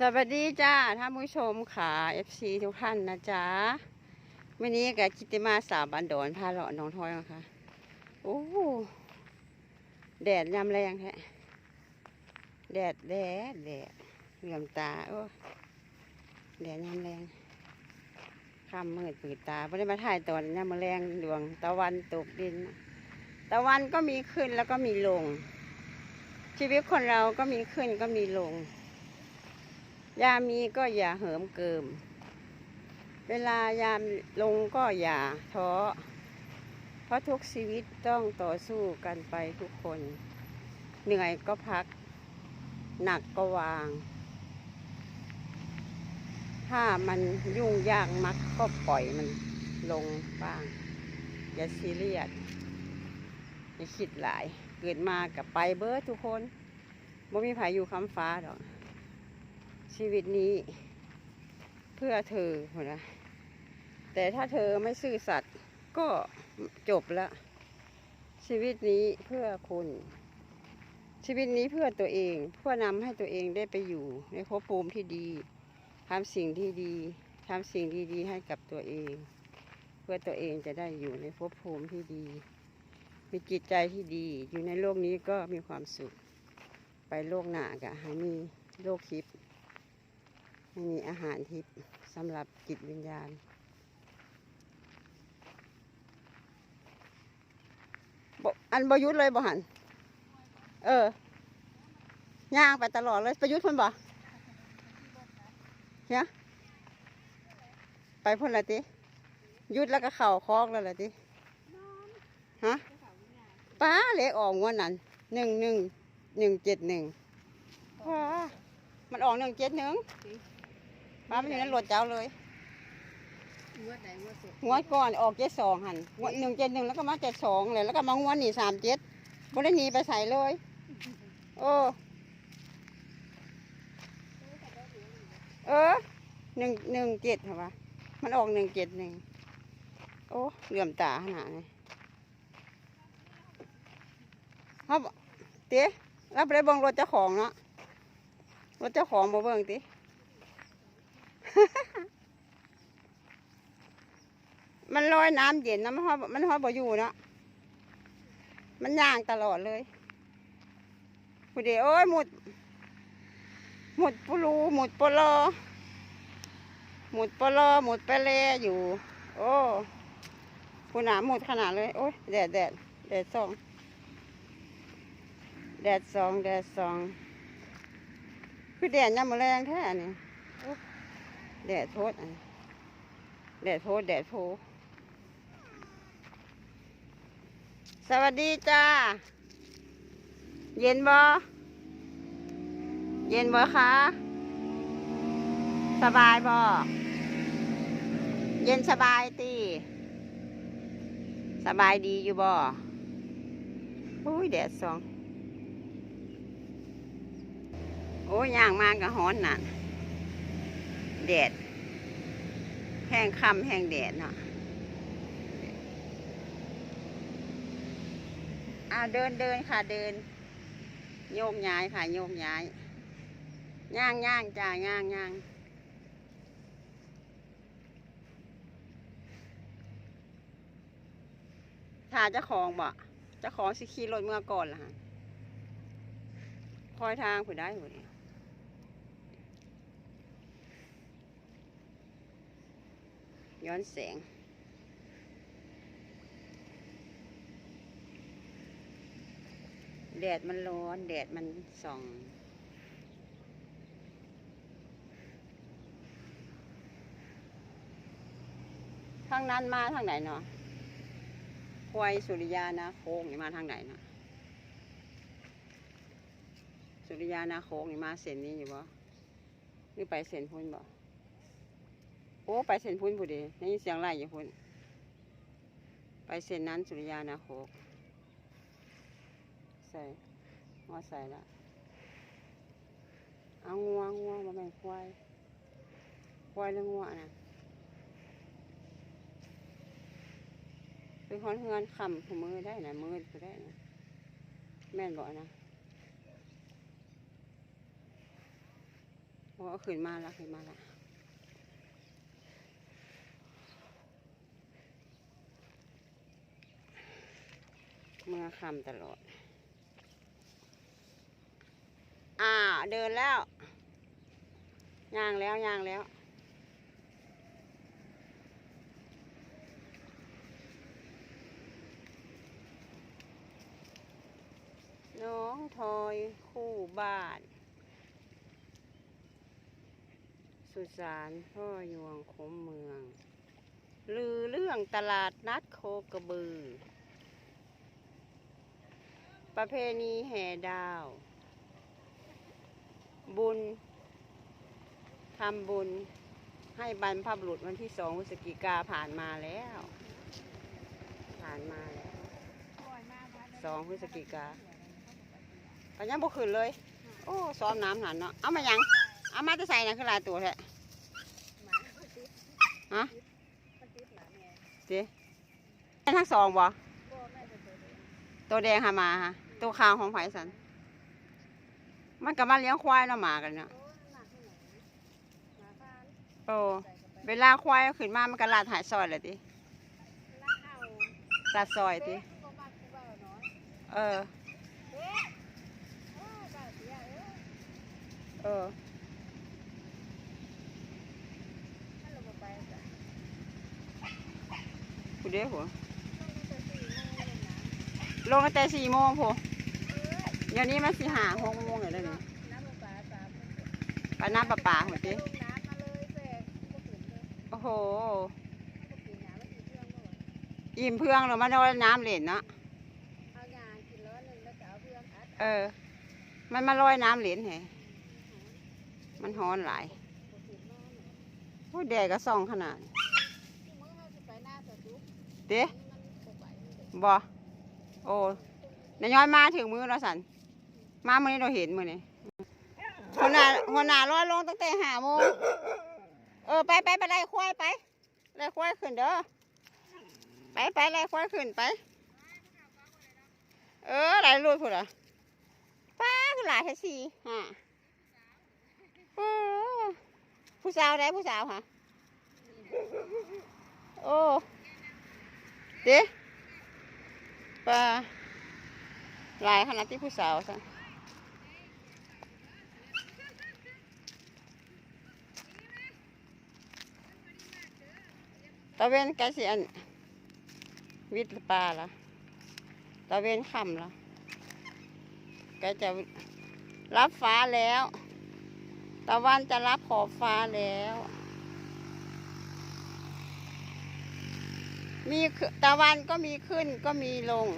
สวัสดีจ้าท่านผู้ชมค่ะ FC ทุกท่านนะจ๊ะวันนี้กับกิติมาสาวบันโดอนพาเลาะน้องทอยมาค่ะโอ้โหแดดยามแรงแท้แดดแดดแดดเหลื่อมตาโอ้แดดยามแรงค่ำมืดปืดตาไม่ได้มาถ่ายตอนยามแรงดวงตะวันตกดิน ตะวันก็มีขึ้นแล้วก็มีลง ชีวิตคนเราก็มีขึ้นก็มีลง ยามมีก็อย่าเหิมเกิม เวลายามลงก็อย่าท้อ เพราะทุกชีวิตต้องต่อสู้กันไปทุกคน เหนื่อยก็พัก หนักก็วาง ถ้ามันยุ่งยากมักก็ปล่อยมันลงบ้าง อย่าซีเรียสอย่าคิดหลาย เกิดมากับไปเบิร์ทุกคนไม่มีไผอยู่คำฟ้าดอก ชีวิตนี้ เพื่อเธอหัวนะแต่ถ้าเธอไม่ซื่อสัตย์ก็จบละ ชีวิตนี้เพื่อคุณ ชีวิตนี้เพื่อตัวเอง เพื่อนำให้ตัวเองได้ไปอยู่ ในภพภูมิที่ดีทำสิ่งที่ดีทำสิ่งดีๆให้กับตัวเอง เพื่อตัวเองจะได้อยู่ในภพภูมิที่ดี มีจิตใจที่ดี อยู่ในโลกนี้ก็มีความสุข ไปโลกหน้ากะให้มีโลกทิพย์ มีอาหารทิพย์สำหรับจิตวิญญาณ อันบยุทธ์เลยบ่หัน เออย่างไปตลอดเลยประยุทธ์เพ่นบ่เนี่ยไปพ่นละติยุดแล้วก็เข่าคอกแล้วละติฮะป้าเล็กออกงวดนั้นหนึ่งหนึ่งหนึ่งเจ็ดหนึ่งว้ามันออกหนึ่งเจ็ดหนึ่ง ป้ามันอยู่ในรถเจ้าเลย งวดไหนงวดสุดงวดก่อนออกเจ็ดสองหันงวดหนึ่งเจ็ดหนึ่งแล้วก็มาเจ็ดสองเลยแล้วก็มางวดนี่สามเจ็ดบ่ได้หนีไปใส่เลยโอ้เออหนึ่งหนึ่งเจ็ดเหรอวะมันออกหนึ่งเจ็ดหนึ่งโอ้เหลื่อมตาขนาดนี้เขาบอกเต้รับไปได้เบิ่งรถเจ้าของเนาะรถเจ้าของมาเบิ่งติ มันลอยน้ำเย็นนะมันหอยมันหอยบ่อยู่เนาะมันย่างตลอดเลยผู้เดียวโอ้ยหมด หมดปูรูหมดปลอหมดปลอหมดไปเลอยู่ โอ้ผู้หนาหมดขนาดเลย โอ้ยแดดแดดแดดสองแดดสองแดดสองคือแดดยามมื้อแรงแท้นี่ แดดโทษอันแดดโทษแดดโพสวัสดีจ้า เย็นบ่เย็นบ่คะสบายบ่เย็นสบายตีสบายดีอยู่บ่อุ้ยแดดสอง โอ้ยย่างมากกับฮ้อนน่ะ แดด แห้งค่ำแห้งแดดเนาะอ่าเดินเดินค่ะเดิน โยกย้ายค่ะโยกย้ายย่างย่างจ้าย่างย่างถ้าเจ้าของบ่เจ้าของสิขี่รถเมื่อก่อนล่ะฮะคอยทางผู้ได้ผู้นี้ ย้อนแสง แดดมันร้อน แดดมันส่องทางนั้นมาทางไหนเนาะควายสุริยานาโค้งนี่มาทางไหนเนาะสุริยานาโค้งนี่มาเส้นนี้อยู่บ่หรือไปเส้นพุ่นบ่ โอ้ ไปเส้นพุ่นผู้ดีได้ยินเสียงไล่อยู่พุ่น ไปเส้นนั้นสุริยานาโค้งใส่มอใส่ละเอางวงัวมาแบ่งควาย ควายหรืองัวนะเป็นคนเฮือนคำหัวมือได้นะมือก็ได้นะแม่นบอกนะโอ้เอาขึ้นมาล้วขึ้นมาล้ว เมื่อคำตลอด อ่า เดินแล้ว ย่างแล้วย่างแล้ว น้องทอยคู่บ้านสุสานพ่อยวงคมเมือง ลือเรื่องตลาดนัดโคกระบือ ประเพณีแห่ดาว บุญทำบุญให้บรรพบุรุษวันที่สองพฤศจิกาผ่านมาแล้ว ผ่านมาแล้วสองพฤศจิกาก็ยังบ่ขึ้นเลย โอ้ซ้อมน้ำหันเนาะเอามายังเอามาจะใส่นะคือลายตัวแท้หมามันติดฮะมันติดหมาแม่เจ๊ทั้งสองบ่บ่แม่จะเจอตัวแดงหามาฮะ ตัวขาวของไผ่สัน มันกับมาเลี้ยงควายเนาะหมากันเนาะโอ้หมาที่ไหนหมาบ้านโอ้ใส่เข้าไปเวลาควายเอาขึ้นมา มันก็ลาดหายซอยเลยติลักเอาลาดซอยติเอ๊ะบ่มักกูว่าน้อยเออ เอ๊ะโอ้ยบ้าเสียเอ้ยเออมันลงมาไปจ้ะผู้เดียวหัว ต้องมีแต่สี่โมงเลยนะลงตั้งแต่สี่โมงพูเอ้ยเดี๋ยวนี้มันสี่หาหกโมงเลยเดี๋ยวนี้น้ำมันปลาสามไปน้ำประปาหัวติลงน้ำมาเลยแซ่บ่ขึ้นเลยโอ้โหบ่กินน้ำมันสิเชื่องบ่วะอิ่มเพื่องเรามาโดนน้ำเหรนเนาะเอายากินร้อนหนึงแล้วก็เอาเพื่อนอัดเออ มันมาลอยน้ำเหรนเหรมันฮ้อนหลายบ่กินนอนเนาะโอ้ยแดดก็ส่องขนาดที่มื้อเฮาสิไปหน้าสะดุกเด้นี่มันบ่ไปมันเด้บ่ โอ้นายย้อยมาถึงมือเราสันมาเมื่อนี้เราเห็นมือนี้หัวหน้าหัวหน้าลอยลงตั้งแต่ห้าโมงเออไปไปไปไล่ควายไปไล่ควายขึ้นเด้อไปไปไล่ควายขึ้นไป เออไล่ลุยพุ่นอะป้าคือหลายแค่สี่ห้าเออผู้สาวได้ผู้สาวค่ะโอ้เด้ ปลาหลายขนาดที่ผู้สาวซะตะเวนไกสิอันวิทย์ปลาละตะเวนค่ำละไกจะรับฟ้าแล้ว ตะวันจะรับขอบฟ้าแล้ว มีตะวันก็มีขึ้นก็มีลง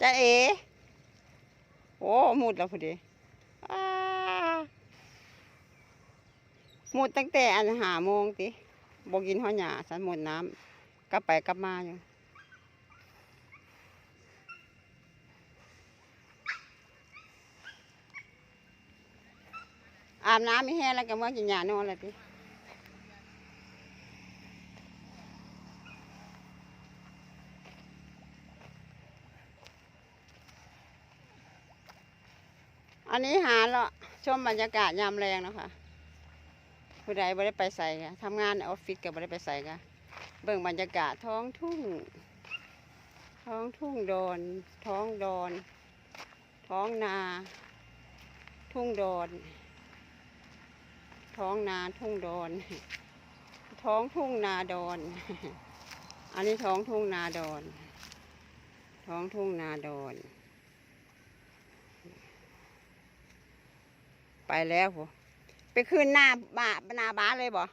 จะเอ โอ้หมุดแล้วพอดีหมุดตั้งแต่อันหาโมงติบอกินห้อหยาสันหมดน้ำกลับไปกลับมาอยู่ อาบน้ำไม่แห้งแล้วก็เมื่อกินยานอนแล้วติอันนี้หาเลาะชมบรรยากาศยามแรงนะคะผู้ใดไม่ได้ไปใส่กะทำงานออฟฟิศก็ไม่ได้ไปใส่กะเบิ่งบรรยากาศท้องทุ่ง ท้องทุ่งดอน ท้องดอน ท้องนา ทุ่งดอน ท้องนาทุ่งดอน ท้องทุ่งนาดอน อันนี้ท้องทุ่งนาดอน ท้องทุ่งนาดอน ไปแล้วผมไปขึ้นหน้าบ้าหน้าบ้านเลยบ่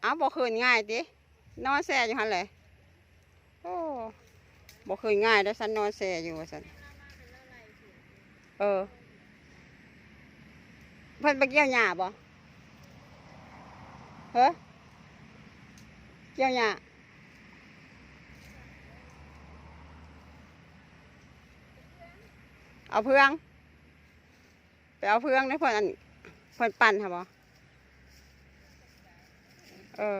เอาบ่ขึ้นง่ายตินอนแซ่อยู่หันเลยโอ้บ่ขึ้นง่ายแล้วฉันนอนแซ่อยู่ฉันเออ เพิ่นไปเกี่ยวหญ้าบ่เฮ้อเกี่ยวหญ้าเอาเพื่องไปเอาเพื่องในเพิ่นอันเพิ่นปั่นค่ะบ่เออ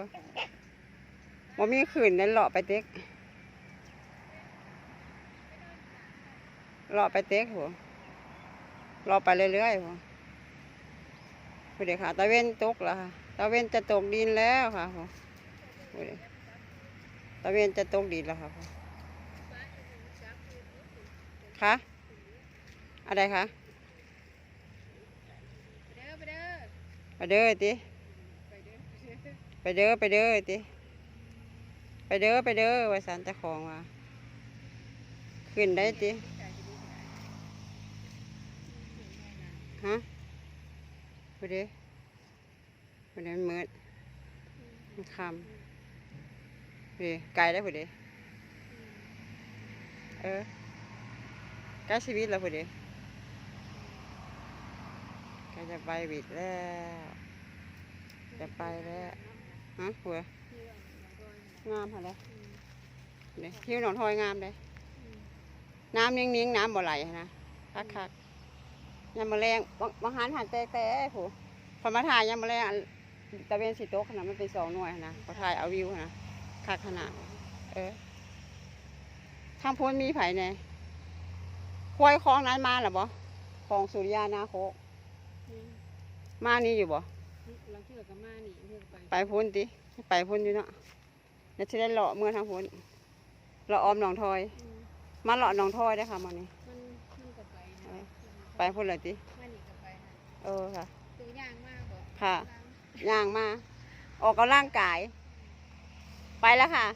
บ่มีขืนนั่นหล่อไปเต็กหล่อไปเต็กหัวหล่อไปเรื่อยๆหัว พูดเลยค่ะตะเวนตกแล้วค่ะตะเวนจะตกดินแล้วค่ะหัวพูดเลยตะเวนจะตกดินแล้วค่ะหัวคะอะไรคะไปเด้อไปเด้อไปเด้อติไปเด้อไปเด้อไปเด้อไอติไปเด้อไปเด้อไว้สันจะของว่าขึ้นได้ติฮะ ไปเด้ไปเด้มันมืดมันคำไปเด้ไกลได้ไปเด้เออใกล้ชีวิตแล้วไปเด้ใกล้จะไปบิดแล้ว จะไปแล้วฮะหัวงามเหรอเนี่ยทิวหนองทอยงามเลยน้ำนิ่งๆน้ำบ่ไหลนะคักคักๆ ยามมาแรงบางบางหันหันแต่แต่ผู้พอมาถ่ายยามมาแรงอันตะเวนสิโต๊ะขนาดมันเป็นสองหน่วยนะพอถ่ายเอาวิวนะคักขนาดเออทางพ้นมีไผ่เนี่ยควายคลองนั้นมาหรอบ่คลองสุริยานาโคกมานี่อยู่บ่เราเชื่อกับมานี่เชื่อไปไปพ้นติไปพ้นอยู่เนาะแล้วจะได้เลาะเมื่อทางพ้นเลาะออมหนองทอย มาเลาะหนองทอยได้อค่ะมานี่มันมันก็ไปนะ ไปพ้นเลยติมานี่ก็ไปนะเออค่ะ ตัอย่างมากบ่ค่ะ ย่างมา ออกกำลังกาย ไปแล้วค่ะ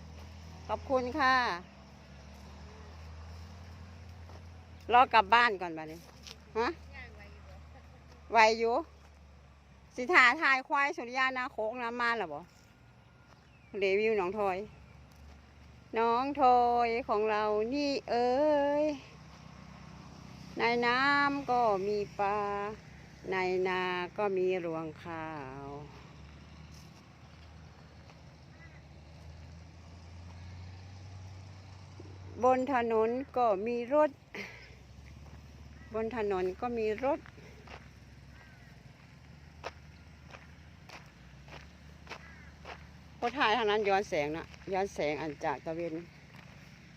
ขอบคุณค่ะ รอกลับบ้านก่อนบัดนี้ฮะย่างไปอยู่บ่ไหวอยู่ สิทาทายควายสุริยานาโคกน้ำมาหรอบ่เรวิวหนองทอย น้องทอยของเรานี่เอ้ย ในน้ำก็มีปลา ในนาก็มีรวงข้าว บนถนนก็มีรถ บนถนนก็มีรถพอถ่ายทางนั้นย้อนแสงนะย้อนแสงอันจากตะเวน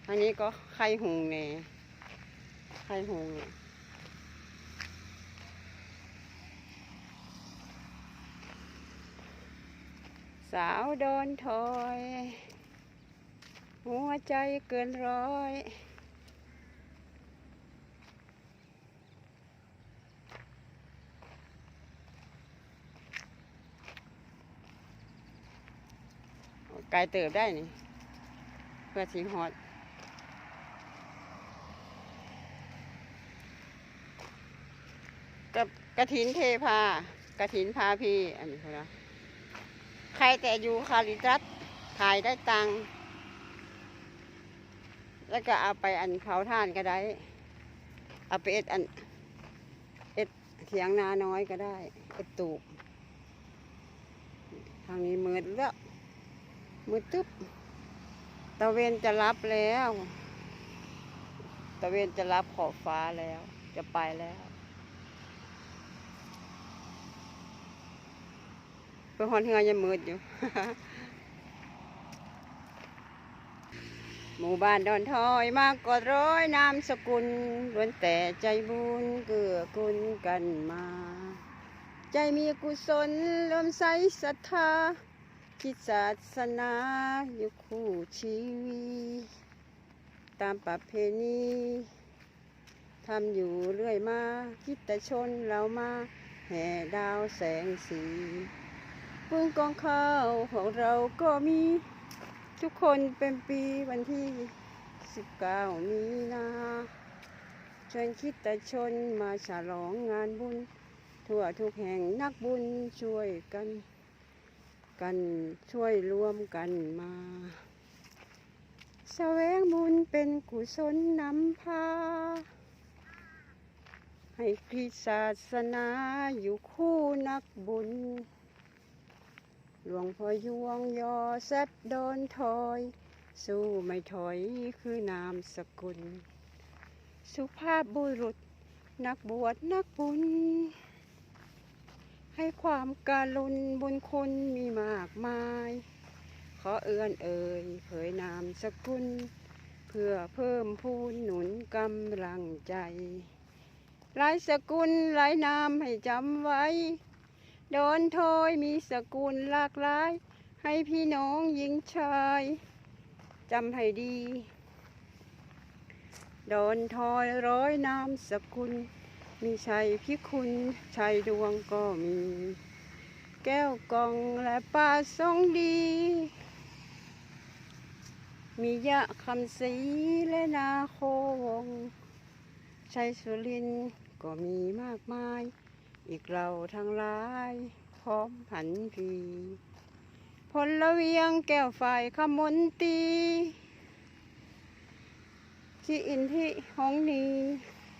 ทางนี้ก็ไข่หงเน่ ข่หงน่ะสาวโดนถอย หัวใจเกินร้อย ไกลเติบได้นี่ เพื่อสิฮอด กระถินเทพากระถินพาพี่อันนี้เขาละใครแต่อยู่คาริตัสขายได้ตังค์แล้วก็เอาไปอันเผาท่านก็ได้ เอาไปเอ็ดอันเอ็ดเถียงนาน้อยก็ได้เอ็ดตูบทางนี้มืดแล้วมืดตึ๊บตะเวนจะรับแล้ว ตะเวนจะรับขอบฟ้าแล้ว จะไปแล้ว เพื่อฮอนเฮือยังมืดอยู่ หมู่บ้านดอนทอยมากกว่าร้อยนามสกุลล้วนแต่ใจบุญเกื้อกูลกันมา ใจมีกุศลริ่มใสศรัทธาคิดศาสนาอยู่คู่ชีวีตามประเพณีทำอยู่เรื่อยมาคิดแต่ชนเรามาแห่ดาวแสงสี พึ่งกองข้าวของเราก็มีทุกคนเป็นปีวันที่สิบเก้ามีนาเชิญคิดแต่ชนมาฉลองงานบุญ ทั่วทุกแห่งนักบุญช่วยกัน กันช่วยรวมกันมาแสวงบุญเป็นกุศลนำพา ให้คริศาสนาอยู่คู่นักบุญ หลวงพ่อยวงยอแซดโดนถอย สู้ไม่ถอยคือนามสกุล สุภาพบุรุษ นักบวชนักบุญ ให้ความการุณบุญคุณมีมากมาย ขอเอื้อนเอ่ยเผยนามสกุล เพื่อเพิ่มพูนหนุนกำลังใจ หลายสกุลหลายนามให้จำไว้ โดนโทยมีสกุลหลากหลาย ให้พี่น้องหญิงชายจำให้ดี โดนทอยร้อยนามสกุล มีชัยพิคุณชัยดวงก็มี แก้วกองและป้าทรงดี มียะคำศรีและนาโควงชัยสุรินก็มีมากมาย อีกเราทั้งหลาย พร้อมผันพีพลละเวียงแก้วฝ่ายขมนตีที่อินทิหงนี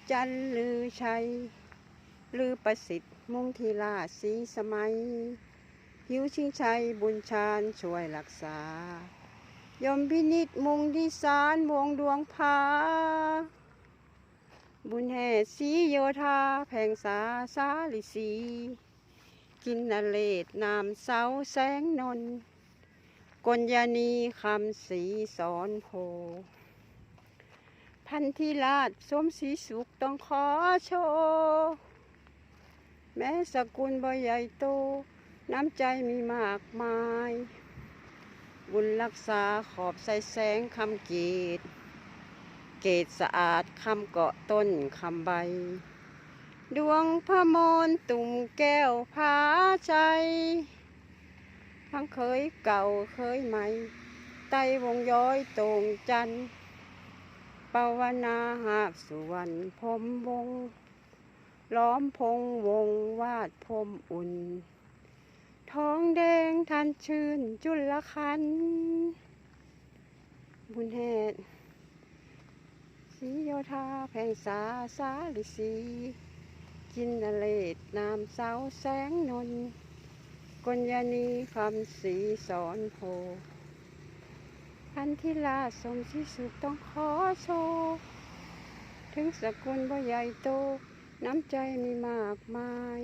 จันลือชัยลือประสิทธิ์มุ่งทีลาสีสมัย หิวชิงชัยบุญชาญช่วยรักษา ยมพินิจมุงดิสารวงดวงพา บุญแห่สีโยธาแผงสาสาลิสี กินนเลศนามเสาแสงนนกญญานีคำสีสอนโพ พันธิราชสมศรีสุขต้องขอโชว์แม้สกุลบ่ใหญ่โต น้ำใจมีมากมาย บุญรักษาขอบใสแสงคำเกต เกตสะอาดคำเกาะต้นคำใบ ดวงพระมนตุ่มแก้วผาใจ ทั้งเคยเก่าเคยใหม่ไตวงย้อยตรงจันปวนาหาสุวรรณพรมวง ล้อมพงวงวาดพรมอุ่น ท้องแดงทันชื่นจุลคันบุญแหต สีโยธาแผงสาสาลิสีกินนเลศนามเสาแสงนนท์กญญานีคำสีสอนโพพันธิลาสมที่สุขต้องขอโชว์ถึงสกุลบ่ใหญ่โต น้ำใจมีมากมาย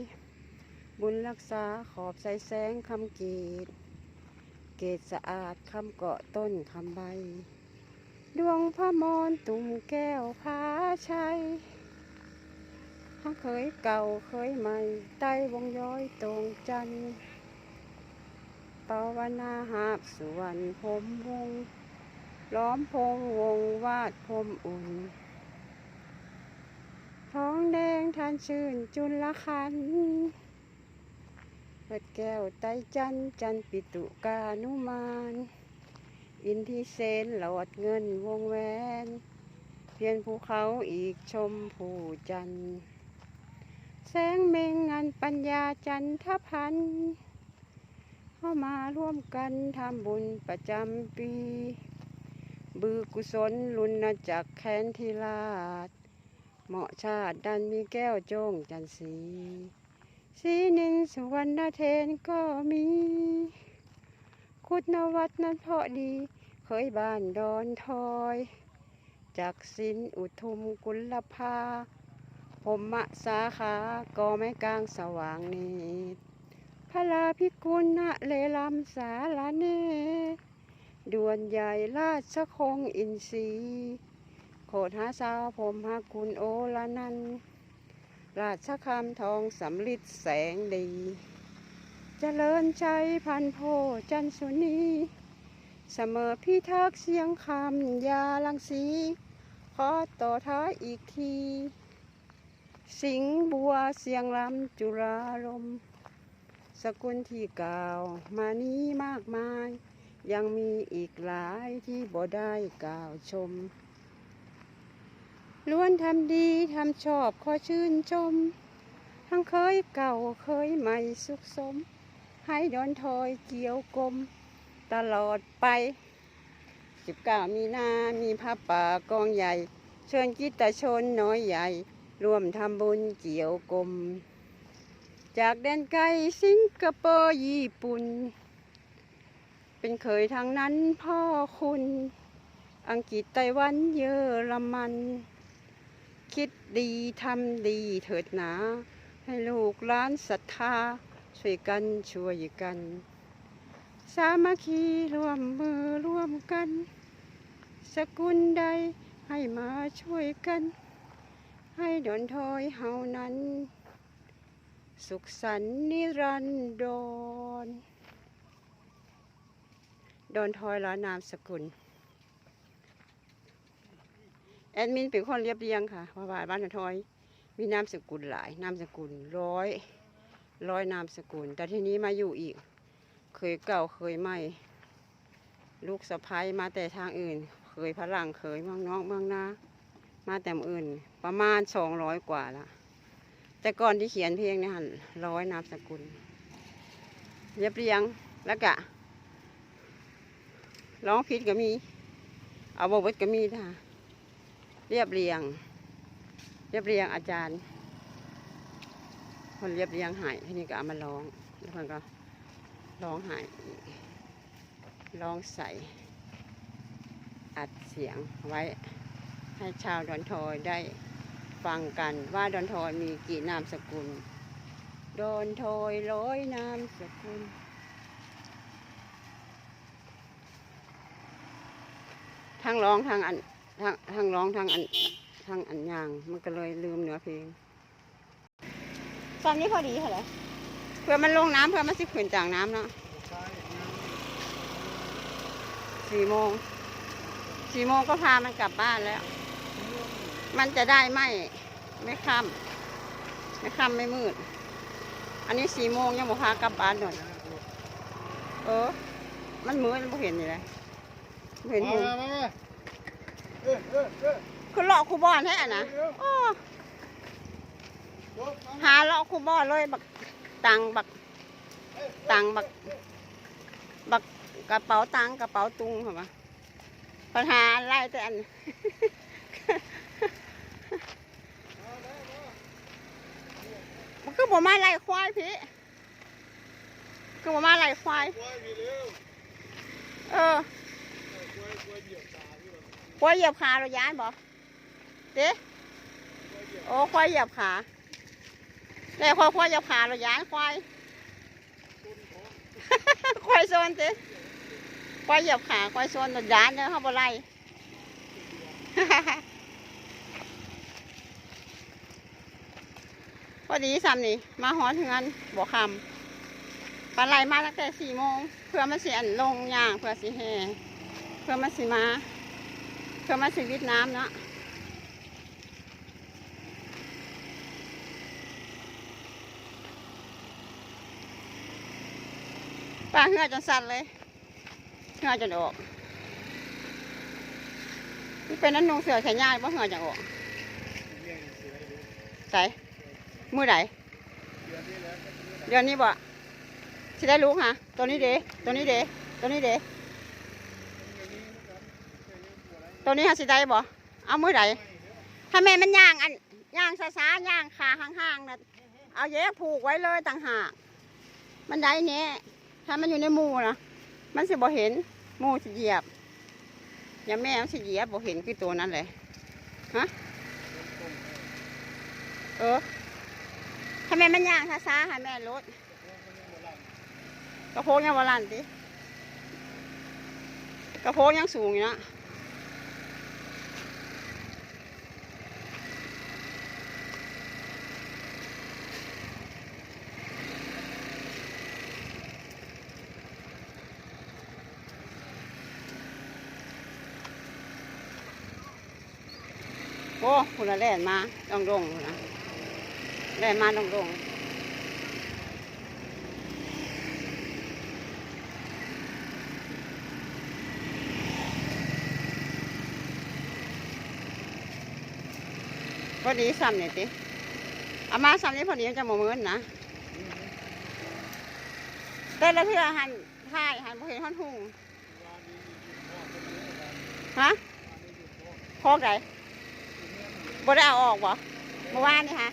บุญรักษาขอบใสแสงคำเกต เกตสะอาดคำเกาะต้นคำใบ ดวงพระมรตุ่มแก้วพาชัยทั้งเคยเก่าเคยใหม่ ใต้วงย้อยตรงจันทร์ปาวนาหาบสุวรรณพรมวง ล้อมพงวงวาดพรมอุ่น ท้องแดงทานชื่นจุลคัน เปิดแก้วไตรจันทร์จันปิตุกานุมาน อินทิเซนหลอดเงินวงแหวน เพียนภูเขาอีกชมผู้จันทร์แสงเมงงานปัญญาจันทพันธ์เข้ามาร่วมกันทำบุญประจำปี บือกุศลลุนจากแค้นทีลาดเหมาะชาติดันมีแก้วโจงจันทร์สี สีนินสุวรรณเทนก็มี คุณวัฒน์นั้นเพาะดี เคยบ้านดอนทอย จากสินอุทุมกุลภาผมมะสาขาก็ไม่กลางสว่างเนตรพระลาพิกุลณเลลำสาลาเนดวนใหญ่ราชคงอินทรีโคดหาสาวผมหาคุณโอละนันราชคำทองสำลิดแสงดี เจริญใจพันโพจันสุนีเสมอพิทักษ์เสียงคำยาลังสีขอต่อท้ายอีกที สิงบัวเสียงลำจุฬาลม สกุลที่กล่าวมานี้มากมาย ยังมีอีกหลายที่บ่ได้กล่าวชม ล้วนทำดีทำชอบขอชื่นชม ทั้งเคยเก่าเคยใหม่สุขสม ให้ดอนทอยเกี่ยวกลมตลอดไป 19 มีนามีพระป่ากองใหญ่ เชิญกิตชนน้อยใหญ่ ร่วมทำบุญเกี่ยวกลม จากแดนไกลสิงคโปร์ญี่ปุ่น เป็นเคยทางนั้นพ่อคุณ อังกฤษไต้หวันเยอรมัน คิดดีทำดีเถิดหนา ให้ลูกล้านศรัทธา ช่วยกันช่วยกัน สามัคคีร่วมมือร่วมกัน สกุลใดให้มาช่วยกัน ให้ดนทอยเฮานั้น สุขสันนิรันดรดนทอยล้อนามสกุล แอดมินเป็นคนเรียบเรียงค่ะเพราะว่าบ้านดนทอยมีนามสกุลหลายนามสกุลร้อย ร้อยนามสกุล แต่ทีนี้มาอยู่อีก เคยเก่าเคยใหม่ ลูกสะพ้ายมาแต่ทางอื่น เคยพลังเคยเมืองนอกเมืองนามาแต่เมืองอื่น ประมาณสองร้อยกว่าละแต่ก่อนที่เขียนเพลงเนี่ยหันร้อยนามสกุลเรียบเรียงแล้วกะร้องผิดก็มี เอาบทก็มีค่ะเรียบเรียง เรียบเรียงอาจารย์ คนเรียบเรียงหายทีนี้ก็เอามาร้องแล้วคนก็ร้องหายร้องใส่อัดเสียงไว้ให้ชาวดอนทอยได้ฟังกันว่าดอนทอยมีกี่นามสกุล ดอนทอยร้อยนามสกุลทั้งร้องทั้งอันทั้งทั้งร้องทั้งอันทั้งอันยาง มันก็เลยลืมเนื้อเพลง ตอนนี้พอดีค่ะเลยเพื่อมันลงน้ำเพื่อมันสิขืนจากน้ำเนาะสี่โมงสี่โมงก็พามันกลับบ้านแล้ว มันจะได้ไม่ไม่ค่ำไม่ค่ำไม่มืด อันนี้สี่โมงยังบ่พากลับบ้านหน่อยเออ มันมืดมันบ่เห็นอยู่เลยบ่เห็นมาหูมามามาเออเออเออคือเลาะคูบอนแท้นะโอ้รถมา หาเลาะคูบอเลยบักตังบักตังบักบักกระเป๋าตังกระเป๋าตุงเหรอวะปัญหาอะไรแต่อันมันคือบ่มาไล่ควายพี่คือบ่มาไล่ควายเออควายเหยียบขาเราย้ายบ่เด้โอ้ควายเหยียบขา แต่ควายควายเหยียบขาเรายายควายควายโซนเต้ควายเหยียบขาควายโซนเรายายเนี่ยเขาบ่ไล่พอดีซ้ำนี่มาหอเทือนบ่คำปลาไหลมาตั้งแต่สี่โมงเพื่อมาเสิอันลงย่างเพื่อสิแห่เพื่อมาสิมาเพื่อมาสิวิทน้ำเนาะ ปลาเหือจนสั่นเลยเหือจนออกนี่เป็นนั้นนงเสือแขนยาวเพราะเหือจะออกใส่มือไหนเดือนนี้แล้วก็เดือนเดือนนี้บ่สิได้รู้ฮะตัวนี้เด้ตัวนี้เด้ตัวนี้เด้ตัวนี้ฮะสิได้บ่เอามือไหนถ้าแม่มันย่างอันย่างช้าย่างขาห่างๆน่ะเอาแยกผูกไว้เลยต่างหากมันได้เนี้ย ถ้ามันอยู่ในหมูนะมันสิบ่เห็นหมูสิเหยียบอย่าแม่มันสิเหยียบบ่เห็นคือตัวนั้นเลยฮะเออทำไมมันย่างช้าๆให้แม่รถกระโพงยังบาลานดิกระโพงยังสูงอยู่นะ คุณละแล่นมาดองดงนะแล่นมาดองดงพอดีซ้ำเนี่ยติเอามาซ้ำนี้พอดีมันจะโมเมินนะแต่ละเทื่อหันถ่ายหันบ่เห็นหันหุงฮะโคกไหน บ่ได้เอาออกบ่เมื่อวานนี่ฮะ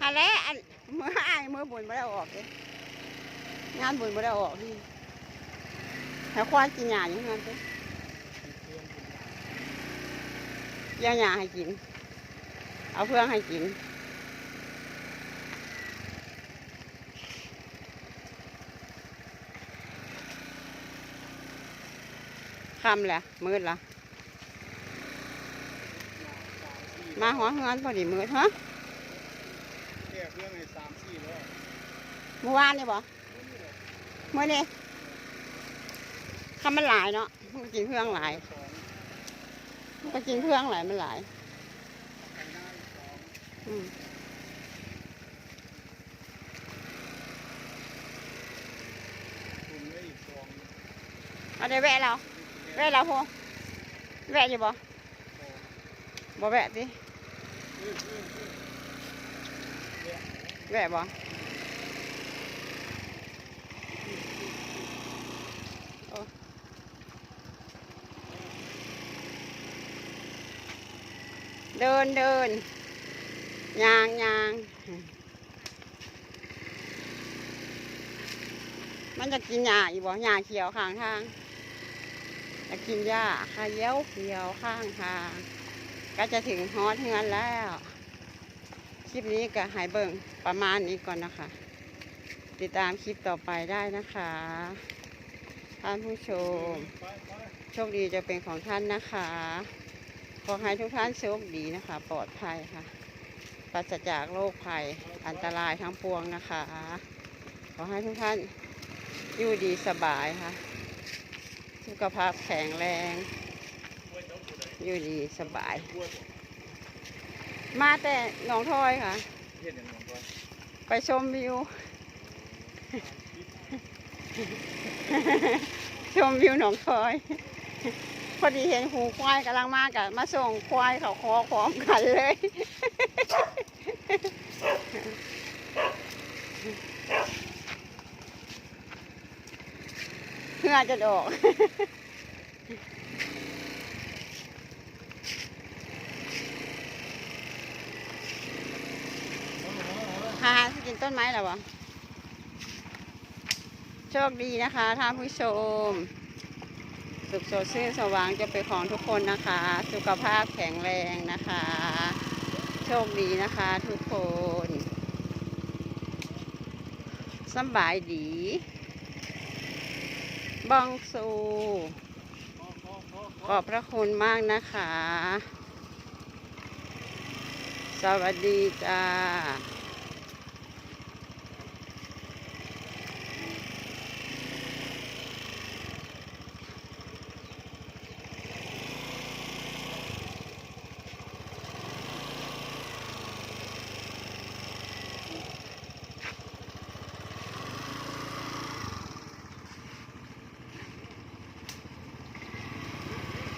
หันแล้วอันมืออ้ายมือบุญบ่ได้เอาออกเด้งานบุญบ่ได้เอาออกนี่ให้ควายกินหญ้าอยู่งั้นติย่าหญ้าให้กิน เอาเพื่องให้กินคำแหละมืดละ มาหัวเฮือนพอดีมืดฮะแก้เรื่องให้สามสี่ร้อยเมื่อวานนี่บ่เมื่อนี้คำมันหลายเนาะมันกินเครื่องหลายมันกินเครื่องหลายมันหลายอืมคุณไว้อีกสองเอาได้แวะเราแวะเราพอแวะอยู่บ่บ่แวะสิ อืมอืมอืมแวะบ่โอ้เดินเดินยางยางมันจะกินหญ้าอีกบ่หญ้าเขียวข้างทางจะกินหญ้าขายเย้วเขียวข้างทาง ก็จะถึงฮอตเฮือนแล้ว คลิปนี้ก็หายเบิ่งประมาณนี้ก่อนนะคะ ติดตามคลิปต่อไปได้นะคะ ท่านผู้ชม โชคดีจะเป็นของท่านนะคะ ขอให้ทุกท่านโชคดีนะคะ ปลอดภัยค่ะปราศจากโรคภัยอันตรายทั้งปวงนะคะ ขอให้ทุกท่านอยู่ดีสบายค่ะ สุขภาพแข็งแรง อยู่ดีสบาย มาแต่หนองทอยค่ะ เฮ็ดอย่างนั้นก่อนไปชมวิว ชมวิวหนองคอย พอดีเห็นหูควายกำลังมากะมาส่งควายเขาคอพร้อมกันเลย เพื่อจะดอก หากิ นต้นไม้แล้ววะโชคดีนะคะท่านผู้ชม สุขสดชื่นสว่างจะเป็นของทุกคนนะคะ สุขภาพแข็งแรงนะคะ โชคดีนะคะทุกคนสบายดีบองสูขอบพระคุณมากนะคะ สวัสดีจ้า